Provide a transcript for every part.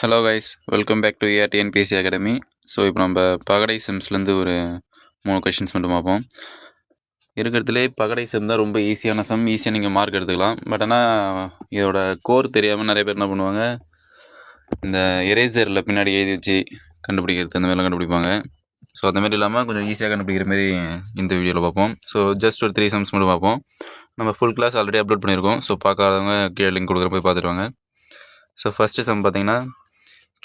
Hello guys welcome back to AR TNPSC academy so இப்போ நம்ம பகடை சிம்ஸ்லேருந்து ஒரு மூணு கொஷின்ஸ் மட்டும் பார்ப்போம். இருக்கிறதுலே பகடை சிம் தான் ரொம்ப ஈஸியான சம் ஈஸியாக நீங்கள் மார்க் எடுத்துக்கலாம். பட் ஆனால் இதோட கோர் தெரியாமல் நிறைய பேர் என்ன பண்ணுவாங்க? இந்த எரேசரில் பின்னாடி எழுதி வச்சு கண்டுபிடிக்கிறது அந்த மாதிரிலாம் கண்டுபிடிப்பாங்க. ஸோ அந்த மாதிரி இல்லாமல் கொஞ்சம் ஈஸியாக கண்டுபிடிக்கிற மாதிரி இந்த வீடியோவில் பார்ப்போம். ஸோ ஜஸ்ட் ஒரு த்ரீ சம்ஸ் மட்டும் பார்ப்போம். நம்ம ஃபுல் கிளாஸ் ஆல்ரெடி அப்லோட் பண்ணியிருக்கோம். ஸோ பார்க்காதவங்க கீழே லிங்க் கொடுக்குற போய் பார்த்துருவாங்க ஸோ ஃபஸ்ட்டு சம் பார்த்தீங்கன்னா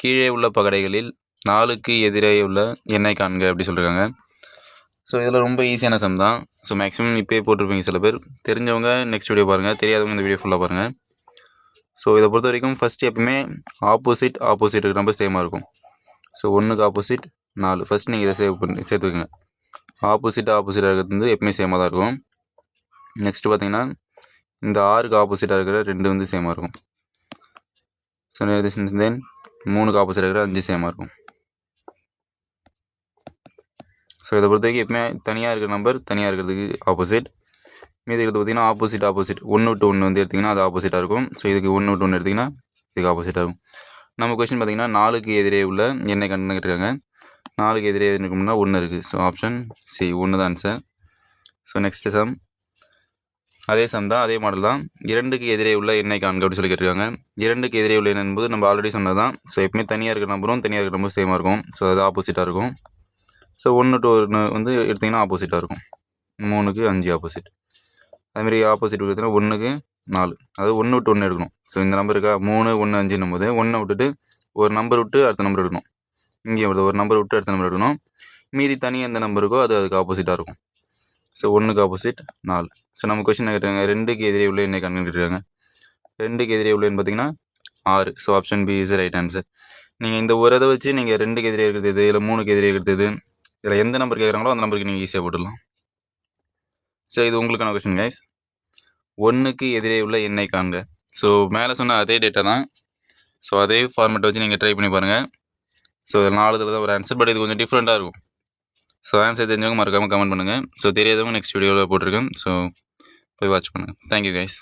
கீழே உள்ள பகடைகளில் நாலுக்கு எதிரே உள்ள எண்ணெய் காண்க அப்படி சொல்லியிருக்காங்க ஸோ இதில் ரொம்ப ஈஸியான சம் தான். ஸோ மேக்ஸிமம் இப்போயே போட்டிருப்பீங்க சில பேர். தெரிஞ்சவங்க நெக்ஸ்ட் வீடியோ பாருங்கள் தெரியாதவங்க இந்த வீடியோ ஃபுல்லாக பாருங்கள் ஸோ இதை பொறுத்த வரைக்கும் ஃபஸ்ட் எப்பவுமே ஆப்போசிட் ஆப்போசிட் இருக்கிற நம்பர் சேமாக இருக்கும். ஸோ ஒன்றுக்கு ஆப்போசிட் நாலு. ஃபஸ்ட் நீங்கள் இதை சேவ் பண்ணி சேர்த்துக்கோங்க ஆப்போசிட் ஆப்போசிட்டாக இருக்கிறது வந்து எப்பவுமே சேமாக தான் இருக்கும். நெக்ஸ்ட்டு பார்த்தீங்கன்னா இந்த ஆறுக்கு ஆப்போசிட்டாக இருக்கிற ரெண்டு வந்து சேமாக இருக்கும். ஸோ தென் மூணுக்கு ஆப்போசிட் இருக்கிற அஞ்சு சேமாக இருக்கும். ஸோ இதை பொறுத்த வரைக்கும் எப்பவுமே தனியாக இருக்கிற நம்பர் தனியாக இருக்கிறதுக்கு ஆப்போசிட் மீதி இருக்கிறது பார்த்தீங்கன்னா ஆப்போசிட் ஆப்போசிட் ஒன்று விட்டு ஒன்று வந்து எடுத்திங்கன்னா அது ஆப்போசிட்டாக இருக்கும். ஸோ இதுக்கு ஒன்று விட்டு ஒன்று எடுத்திங்கன்னா இதுக்கு ஆப்போசிட்டாக இருக்கும். நம்ம கொஸ்டின் பார்த்தீங்கன்னா நாலுக்கு எதிரே உள்ள எண்ணெய் கண்டு கேட்டிருக்காங்க. நாலுக்கு எதிரே எது இருக்கும்னா ஒன்று இருக்குது ஸோ ஆப்ஷன் சி ஒன்று தான் ஆன்சர் ஸோ நெக்ஸ்ட் சம் அதே சம் தான் அதே மாடல் தான். இரண்டுக்கு எதிரே உள்ள எண்ணெய் காண்க அப்படின்னு சொல்லி கேட்டிருக்காங்க. இரண்டுக்கு எதிரே உள்ள எண்ணெய் என்பது நம்ம ஆல்ரெடி சொன்னது தான். ஸோ எப்பவுமே தனியாக இருக்கிற நம்பரும் தனியாக இருக்கிற நம்பரும் சேமாக இருக்கும். ஸோ அது ஆப்போசிட்டாக இருக்கும். ஸோ ஒன்று டு ஒன்று வந்து எடுத்திங்கன்னா ஆப்போசிட்டாக இருக்கும். மூணுக்கு அஞ்சு ஆப்போசிட் அதுமாரி ஆப்போசிட் பார்த்தீங்கன்னா ஒன்றுக்கு நாலு. அது ஒன்று விட்டு ஒன்று எடுக்கணும். ஸோ இந்த நம்பர் இருக்கா? மூணு ஒன்று அஞ்சுன்னும் போது ஒன்றை விட்டுட்டு ஒரு நம்பர் விட்டு அடுத்த நம்பர் எடுக்கணும். இங்கே ஒரு நம்பர் விட்டு அடுத்த நம்பர் எடுக்கணும். மீதி தனியாக எந்த நம்பருக்கோ அது அதுக்கு ஆப்போசிட்டாக இருக்கும். ஸோ ஒன்றுக்கு ஆப்போசிட் நாலு. ஸோ நம்ம கொஷின் கேட்டாங்க ரெண்டுக்கு எதிரே உள்ள என்ன கண்டுக்கிட்டுருக்காங்க ரெண்டுக்கு எதிரே உள்ளேன்னு பார்த்தீங்கன்னா ஆறு. So option B is right answer நீங்கள் இந்த ஒரு இதை வச்சு நீங்கள் ரெண்டுக்கு எதிரே இருக்கிறது இது இல்லை மூணுக்கு எதிரே இருக்கிறது இது இதில் எந்த நம்பர் கேட்குறாங்களோ அந்த நம்பருக்கு நீங்கள் ஈஸியாக போட்டுடலாம். ஸோ இது உங்களுக்கான கொஷின் கைஸ் ஒன்றுக்கு எதிரே உள்ள எண்ணெய் காண்க. ஸோ மேலே சொன்ன அதே டேட்டா தான். ஸோ அதே ஃபார்மேட்டை வச்சு நீங்கள் ட்ரை பண்ணி பாருங்கள் ஸோ நாலு இதில் தான் ஒரு ஆன்சர் பட் இது கொஞ்சம் டிஃப்ரெண்ட்டாக இருக்கும். ஸோ ஆன்சர் தெரிஞ்சவங்க மறக்காமல் கமெண்ட் பண்ணுங்கள் ஸோ தெரியாதவங்க நெக்ஸ்ட் வீடியோவில் போட்டிருக்கேன். ஸோ போய் வாட்ச் பண்ணுங்கள் தேங்க்யூ கைஸ்